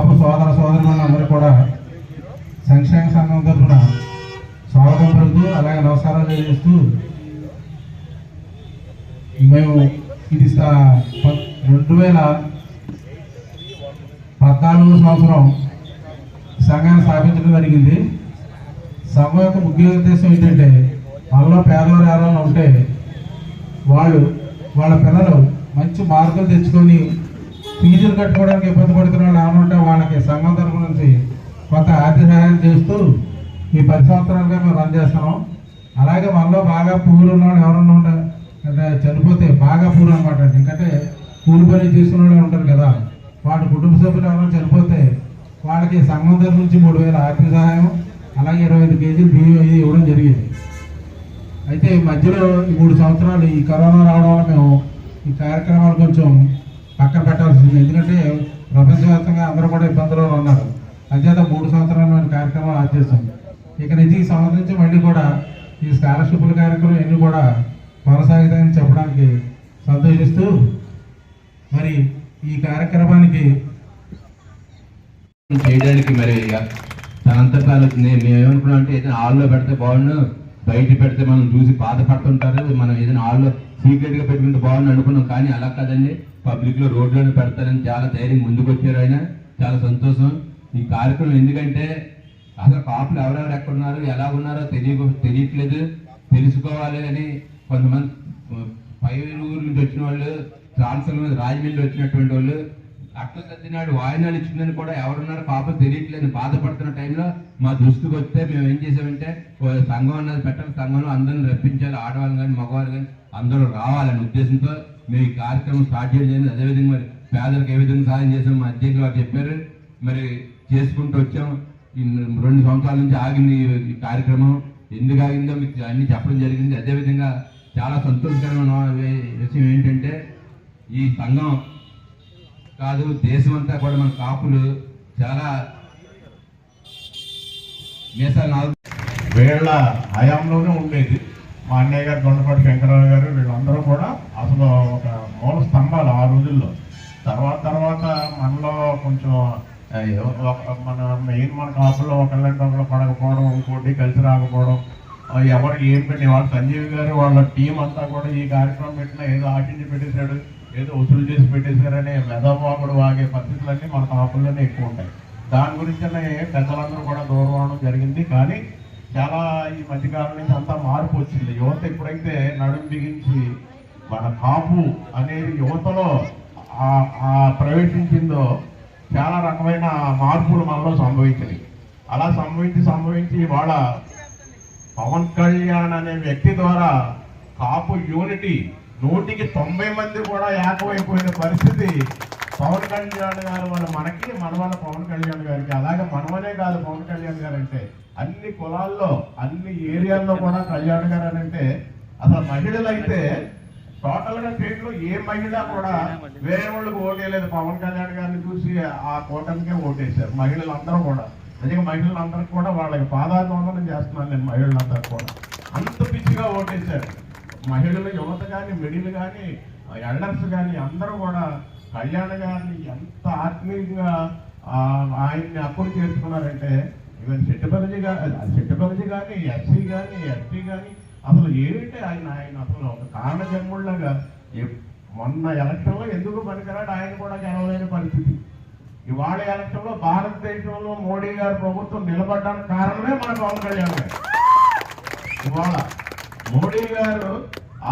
కాపు సోదర సోదరులందరూ కూడా సంక్షేమ సంఘం తరఫున స్వాగతం పలుకుతూ అలాగే నమస్కారాలు తెలియజేస్తూ మేము ఇది రెండు వేల పద్నాలుగు సంవత్సరం సంఘాన్ని స్థాపించడం జరిగింది. సంఘం యొక్క ముఖ్య ఉద్దేశం ఏంటంటే మనలో పేదవారు ఎవరైనా ఉంటే వాళ్ళు వాళ్ళ పిల్లలు మంచి మార్కులు తెచ్చుకొని ఫీజులు కట్టుకోవడానికి ఇబ్బంది పడుతున్న వాళ్ళు ఏమైనా ఉంటే వాళ్ళకి సంఘం తరపు నుంచి కొంత ఆర్థిక సహాయం చేస్తూ ఈ పది సంవత్సరాలుగా మేము రన్ చేస్తున్నాం. అలాగే మనలో బాగా పూలు ఉన్నవాళ్ళు ఎవరన్నా ఉంటే అంటే చనిపోతే బాగా పూలు అనమాట. ఎందుకంటే కూలి పని చేసుకున్న వాళ్ళు ఉంటారు కదా. వాళ్ళ కుటుంబ సభ్యులు ఎవరైనా చనిపోతే వాళ్ళకి సంఘం తరపు నుంచి మూడు వేల ఆర్థిక సహాయం అలాగే ఇరవై ఐదు కేజీలు బియ్యం ఇది ఇవ్వడం జరిగింది. అయితే ఈ మధ్యలో ఈ మూడు సంవత్సరాలు ఈ కరోనా రావడం వల్ల మేము ఈ కార్యక్రమాలు కొంచెం పక్కన పెట్టాల్సి ఎందుకంటే ప్రపంచవ్యాప్తంగా అందరూ కూడా ఇబ్బందుల్లో ఉన్నారు. అంతేత మూడు సంవత్సరాలు మేము కార్యక్రమాలు ఆచేస్తాం ఇక నుంచి ఈ సంవత్సరం నుంచి మళ్ళీ కూడా ఈ స్కాలర్షిప్ల కార్యక్రమం ఎన్ని కూడా కొనసాగుతాయని చెప్పడానికి సంతోషిస్తూ మరి ఈ కార్యక్రమానికి చేయడానికి మరి తనంతటా నేను మేమేమనుకున్నాం అంటే ఏదైనా హాల్లో పెడితే బాగుండు బయట పెడితే మనం చూసి బాధపడుతుంటారు మనం ఏదైనా హాల్లో సీక్రెట్గా పెట్టుకుంటే బాగుంది అనుకున్నాం కానీ అలా కాదండి. పబ్లిక్లో రోడ్లను పెడతారని చాలా ధైర్యం ముందుకు వచ్చారు ఆయన. చాలా సంతోషం. ఈ కార్యక్రమం ఎందుకంటే అసలు పాపలు ఎవరెవరు ఎక్కడ ఉన్నారు ఎలా ఉన్నారో తెలియ తెలియట్లేదు. తెలుసుకోవాలి అని కొంతమంది పై ఊరు నుంచి వచ్చిన వాళ్ళు ట్రాన్స్ఫర్ మీద రాజమండ్రి వచ్చినటువంటి వాళ్ళు అట్ల సత్యనాడు వాయినాలు ఇచ్చిందని కూడా ఎవరున్నారు? పాపం తెలియట్లేదు. బాధపడుతున్న టైంలో మా దృష్టికి వస్తే మేము ఏం చేసామంటే సంఘం అన్నది పెట్టాలి సంఘంలో అందరిని రప్పించాలి ఆడవాళ్ళు కానీ మగవాళ్ళు కానీ అందరూ రావాలనే ఉద్దేశంతో మేము ఈ కార్యక్రమం స్టార్ట్ చేయడం అదేవిధంగా మరి పేదలకు ఏ విధంగా సహాయం చేసాం మా అధ్యక్షులు వారు చెప్పారు. మరి చేసుకుంటూ వచ్చాం. ఈ రెండు సంవత్సరాల నుంచి ఆగింది ఈ- కార్యక్రమం. ఎందుకు ఆగిందో మీకు అన్ని చెప్పడం జరిగింది. అదేవిధంగా చాలా సంతోషకరమైన విషయం ఏంటంటే ఈ సంఘం కాదు దేశం అంతా కూడా మన కాపులు చాలా మీసాలు నాలుగు వీళ్ళ హయాంలోనే ఉండేది. మా అన్నయ్య గారు దొండపాటి శంకరరావు గారు వీళ్ళందరూ కూడా అసలు ఒక మూల స్తంభాలు ఆ రోజుల్లో. తర్వాత తర్వాత మనలో కొంచెం ఒక- మన మెయిన్ మన కాపుల్లో ఒకళ్ళంటే ఒకళ్ళు పడకపోవడం ఇంకోటి కలిసి రాకపోవడం ఎవరికి ఏం పెట్టిన వాళ్ళ సంజీవ్ గారు వాళ్ళ టీం అంతా కూడా ఈ కార్యక్రమం పెట్టినా ఏదో ఆశించి పెట్టేశాడు. ఏదో వసూలు చేసి పెట్టేశారనే మెదవాగుడు వాగే పరిస్థితులన్నీ మన కాపుల్లోనే ఎక్కువ ఉంటాయి. దాని గురించనే పెద్దలందరూ కూడా దూరం అవడం జరిగింది. కానీ చాలా ఈ మధ్యకాలం నుంచి అంతా మార్పు వచ్చింది. యువత ఎప్పుడైతే నడుం బిగించి మన కాపు అనేది యువతలో ఆ- ప్రవేశించిందో చాలా రకమైన మార్పులు మనలో సంభవించినాయి. అలా సంభవించి సంభవించి ఇవాళ పవన్ కళ్యాణ్ అనే వ్యక్తి ద్వారా కాపు యూనిటీ నూటికి తొంభై మంది కూడా ఏకమైపోయిన పరిస్థితి. పవన్ కళ్యాణ్ గారు వాళ్ళ మనకి మన వాళ్ళ పవన్ కళ్యాణ్ గారికి. అలాగే మనమనే కాదు పవన్ కళ్యాణ్ గారు అంటే అన్ని కులాల్లో అన్ని ఏరియాల్లో కూడా కళ్యాణ్ గారు అని అంటే అసలు మహిళలు అయితే టోటల్గా స్టేట్లో ఏ మహిళ కూడా వేరే వాళ్ళకి ఓటేయలేదు. పవన్ కళ్యాణ్ గారిని చూసి ఆ కూటమికే ఓటేశారు. మహిళలందరూ కూడా. నిజంగా మహిళలందరికీ కూడా వాళ్ళకి పాదాభివందనం చేస్తున్నాను నేను మహిళలందరూ కూడా. అంత పిచ్చిగా ఓటేశారు. మహిళలు యువత కానీ మిడిల్ కానీ ఎల్డర్స్ కానీ అందరూ కూడా కళ్యాణ్ గారిని ఎంత ఆత్మీయంగా ఆయన్ని అప్పుడు చేసుకున్నారంటే ఈవెన్ చెట్టుపల్లి చెట్టుపల్లి కానీ ఎస్సీ కానీ ఎస్టీ కానీ అసలు ఏంటి ఆయన ఆయన అసలు ఒక కారణజన్ముళ్ళగా మొన్న ఎలక్షన్లో ఎందుకు పనికిరాడు? ఆయన కూడా గెలవలేని పరిస్థితి. ఇవాళ ఎలక్షన్లో భారతదేశంలో మోడీ గారి ప్రభుత్వం నిలబడడానికి కారణమే మన పవన్ కళ్యాణ్ గారు. ఇవాళ మోడీ గారు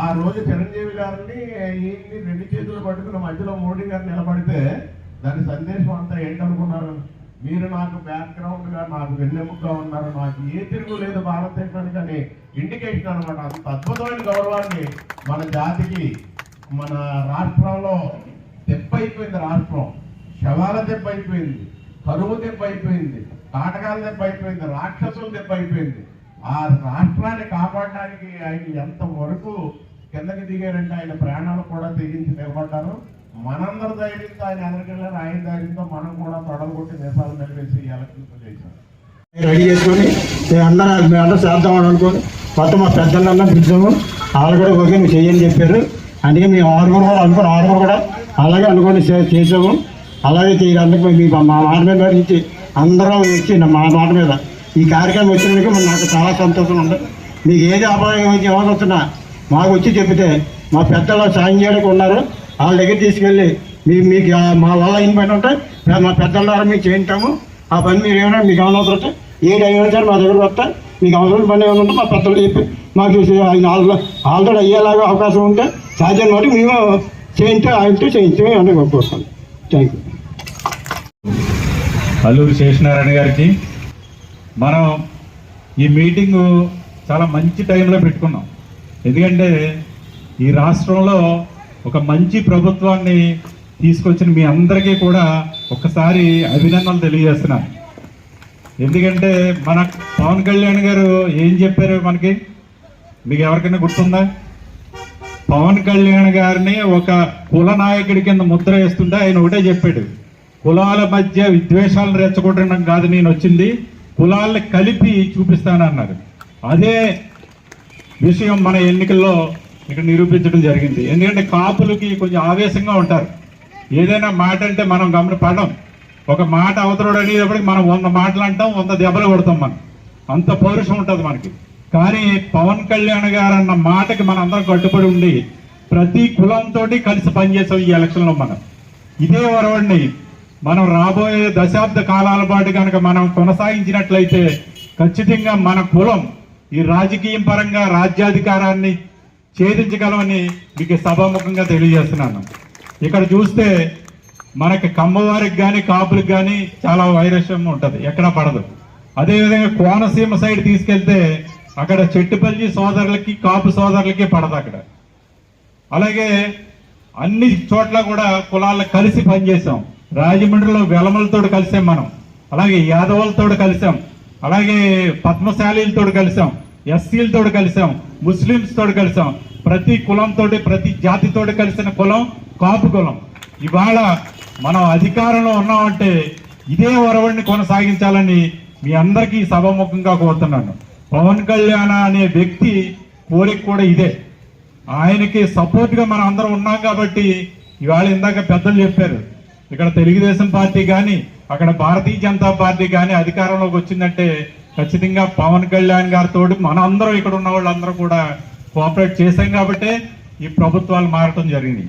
ఆ రోజు చిరంజీవి గారిని ఈయన్ని రెండు చేతులు పట్టుకుని మధ్యలో మోడీ గారు నిలబడితే దాని సందేశం అంతా ఏంటనుకున్నారు? మీరు నాకు బ్యాక్గ్రౌండ్గా నాకు వెన్నెముకగా ఉన్నారు. నాకు ఏ తిరుగు లేదు భారతదేశానికి అని ఇండికేషన్ అనమాట అంత అద్భుతమైన గౌరవాన్ని మన జాతికి మన రాష్ట్రంలో దెబ్బైపోయింది రాష్ట్రం. శవాల దెబ్బ అయిపోయింది కరువు దెబ్బ అయిపోయింది కాటకాల దెబ్బ అయిపోయింది రాక్షసుల దెబ్బ అయిపోయింది. ఆ రాష్ట్రాన్ని కాపాడడానికి ఆయన ఎంత వరకు కిందకి దిగారంటే ఆయన ప్రాణాలు కూడా తెగించి నిలబడ్డారు. మనందరి ధైర్యంతో ఆయన ఎదురుకెళ్ళారు. ఆయన ధైర్యంతో మనం కూడా తొడగొట్టి కొట్టి దేశాలు నిలవేసి ఎలక్షన్ చేశారు రెడీ చేసుకొని మేము అందరం మేము అందరం చేద్దామని అనుకోని మొత్తం మా పెద్దలందరం పిలిచాము. వాళ్ళు కూడా ఓకే నువ్వు చెయ్యని చెప్పారు. అందుకే మేము ఆరుగురు కూడా అనుకుని ఆరుగురు కూడా అలాగే అనుకొని చేసాము. అలాగే చేయాలందుకు మీ మా మాట మీద నుంచి అందరం వచ్చి మా మాట మీద ఈ కార్యక్రమం వచ్చినందుకు నాకు చాలా సంతోషం ఉంది. మీకు ఏది అపాయం ఎవరు వచ్చినా మాకు వచ్చి చెప్తే మా పెద్దలు సాయం చేయడానికి ఉన్నారు. వాళ్ళ దగ్గర తీసుకెళ్ళి మీ మీకు మా వల్ల ఇన్ పని ఉంటే మేము మా పెద్దల ద్వారా మీకు చేయించాము. ఆ పని మీరు ఏమైనా మీకు ఏమైనా అవసరం వస్తే ఏ డ్రైవర్ సార్ మా దగ్గర వస్తే మీకు అవసరం పని ఏమైనా ఉంటే మా పెద్దలు చెప్పి మాకు చూసి ఆయన ఆల్రెడీ అయ్యేలాగా అవకాశం ఉంటే సాధ్యం కాబట్టి మేము చేయించే ఆయనతో చేయించే అని కోరుతాం థ్యాంక్ యూ అల్లూరు శేషనారాయణ గారికి మనం ఈ మీటింగు చాలా మంచి టైంలో పెట్టుకున్నాం. ఎందుకంటే ఈ రాష్ట్రంలో ఒక మంచి ప్రభుత్వాన్ని తీసుకొచ్చిన మీ అందరికీ కూడా ఒకసారి అభినందనలు తెలియజేస్తున్నాను. ఎందుకంటే మన పవన్ కళ్యాణ్ గారు ఏం చెప్పారు మనకి? మీకు ఎవరికైనా గుర్తుందా? పవన్ కళ్యాణ్ గారిని ఒక కుల నాయకుడి కింద ముద్ర వేస్తుంటే ఆయన ఒకటే చెప్పాడు. కులాల మధ్య విద్వేషాలను రెచ్చగొట్టడం కాదు నేను వచ్చింది. కులాలను కలిపి చూపిస్తానన్నారు. అదే విషయం మన ఎన్నికల్లో ఇక్కడ నిరూపించడం జరిగింది. ఎందుకంటే కాపులకి కొంచెం ఆవేశంగా ఉంటారు. ఏదైనా మాట అంటే మనం గమనపడడం. ఒక మాట అవతరుడు అనేటప్పటికి మనం వంద మాటలు అంటాం వంద దెబ్బలు కొడతాం మనం. అంత పౌరుషం ఉంటుంది మనకి. కానీ పవన్ కళ్యాణ్ గారు అన్న మాటకి మనం అందరం కట్టుబడి ఉండి ప్రతి కులంతో కలిసి పనిచేసాం ఈ ఎలక్షన్లో మనం. ఇదే వరవడిని మనం రాబోయే దశాబ్ద కాలాల పాటు కనుక మనం కొనసాగించినట్లయితే ఖచ్చితంగా మన కులం ఈ రాజకీయం పరంగా రాజ్యాధికారాన్ని ఛేదించగలమని మీకు సభాముఖంగా తెలియజేస్తున్నాను. ఇక్కడ చూస్తే మనకి కమ్మవారికి కానీ కాపులకు కానీ చాలా వైరస్యం ఉంటుంది. ఎక్కడ పడదు. అదేవిధంగా కోనసీమ సైడ్ తీసుకెళ్తే అక్కడ చెట్టుపల్లి సోదరులకి కాపు సోదరులకి పడదు అక్కడ. అలాగే అన్ని చోట్ల కూడా కులాలకు కలిసి పనిచేసాం రాజమండ్రిలో వెలమలతో కలిసాం మనం. అలాగే యాదవులతో కలిసాం. అలాగే పద్మశాలీలతో కలిసాం. ఎస్సీలతో కలిసాం. ముస్లిమ్స్తో కలిసాం. ప్రతి కులంతో ప్రతి జాతితో కలిసిన కులం కాపు కులం. ఇవాళ మనం అధికారంలో ఉన్నామంటే ఇదే ఒరవడిని కొనసాగించాలని మీ అందరికీ సభాముఖంగా కోరుతున్నాను. పవన్ కళ్యాణ అనే వ్యక్తి కోరిక కూడా ఇదే. ఆయనకి సపోర్ట్గా మనం అందరం ఉన్నాం కాబట్టి ఇవాళ ఇందాక పెద్దలు చెప్పారు. ఇక్కడ తెలుగుదేశం పార్టీ కానీ అక్కడ భారతీయ జనతా పార్టీ కానీ అధికారంలోకి వచ్చిందంటే ఖచ్చితంగా పవన్ కళ్యాణ్ గారితో మన అందరం ఇక్కడ ఉన్న వాళ్ళందరూ కూడా కోఆపరేట్ చేశాం కాబట్టి ఈ ప్రభుత్వాలు మారటం జరిగింది.